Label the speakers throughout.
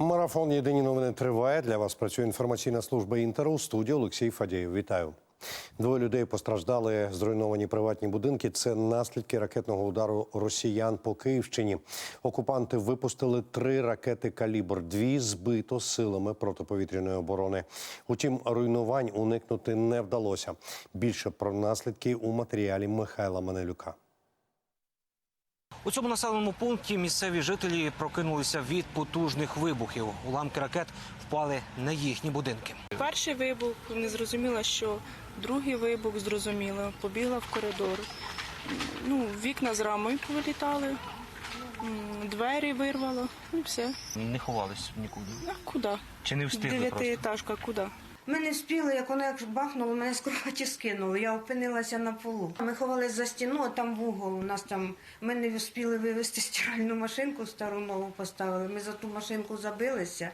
Speaker 1: Марафон Єдині новини триває. Для вас працює інформаційна служба Інтеру. У студії Олексій Фадєєв. Вітаю. Двоє людей постраждали, зруйновані приватні будинки. Це наслідки ракетного удару росіян по Київщині. Окупанти випустили три ракети калібр. Дві збито силами протиповітряної оборони. Утім, руйнувань уникнути не вдалося. Більше про наслідки у матеріалі Михайла Манелюка.
Speaker 2: У цьому населеному пункті місцеві жителі прокинулися від потужних вибухів. Уламки ракет впали на їхні будинки.
Speaker 3: Перший вибух не зрозуміла, що другий вибух зрозуміла. Побігла в коридор. Ну, вікна з рамою повилітали, двері вирвало, і все.
Speaker 2: Не ховались нікуди.
Speaker 3: А куди?
Speaker 2: Чи не встигли просто?
Speaker 3: Дев'ятиэтажка, куди?
Speaker 4: Ми не встигли, як воно як бахнуло, мене з кроваті скинуло. Я опинилася на полу. Ми ховались за стіну, а там в угол. У нас там ми не встигли вивезти стиральну машинку, стару нову поставили. Ми за ту машинку забилися.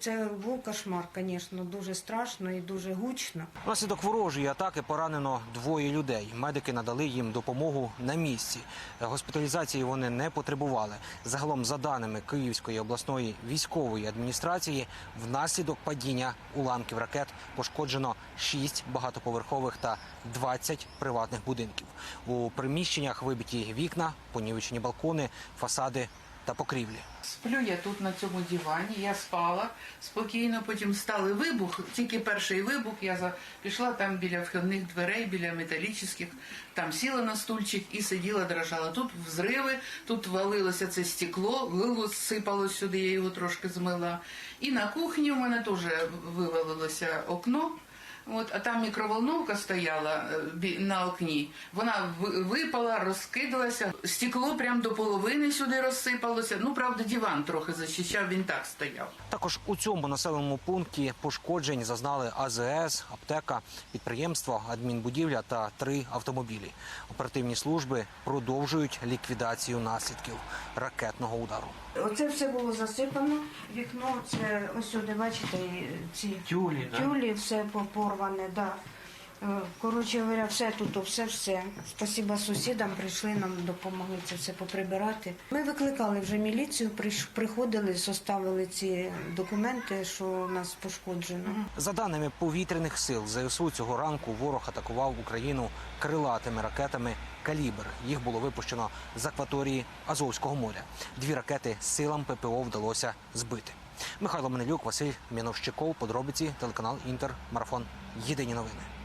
Speaker 4: Це був кошмар, звісно, дуже страшно і дуже гучно.
Speaker 2: Внаслідок ворожої атаки поранено двоє людей. Медики надали їм допомогу на місці. Госпіталізації вони не потребували. Загалом, за даними Київської обласної військової адміністрації, внаслідок падіння уламків ракет пошкоджено 6 багатоповерхових та 20 приватних будинків. У приміщеннях вибиті вікна, понівечені балкони, фасади та покрівлі.
Speaker 5: Сплю я тут на цьому дивані, я спала спокійно, потім стали вибух. Тільки перший вибух, я за... пішла там біля вхідних дверей, біля металічних, там сіла на стульчик і сиділа, дрожала. Тут взриви, тут валилося це стекло, вилу сипало сюди, я його трошки змила. І на кухні у мене теж вивалилося окно. От, а там мікроволновка стояла е, бі- на окні. Вона випала, розкидалася. Стекло прям до половини сюди розсипалося. Ну, правда, диван трохи зачищав, він так стояв.
Speaker 2: Також у цьому населеному пункті пошкоджень зазнали АЗС, аптека, підприємство, адмінбудівля та три автомобілі. Оперативні служби продовжують ліквідацію наслідків ракетного удару.
Speaker 4: Оце все було засипано. Вікно, це ось сюди, бачите, ці
Speaker 2: Тюлі, да?
Speaker 4: тюлі все порване, да. Е, Коротше говоря, все тут, все, все. Спасіба сусідам, прийшли нам допомогли це все поприбирати. Ми викликали вже міліцію, приходили, составили ці документи, що нас пошкоджено.
Speaker 2: За даними повітряних сил ЗСУ цього ранку ворог атакував Україну крилатими ракетами Калібр. Їх було випущено з акваторії Азовського моря. Дві ракети силам ППО вдалося збити. Михайло Менелюк, Василь Міновщиков, подробиці, телеканал Інтер, марафон. Єдині новини.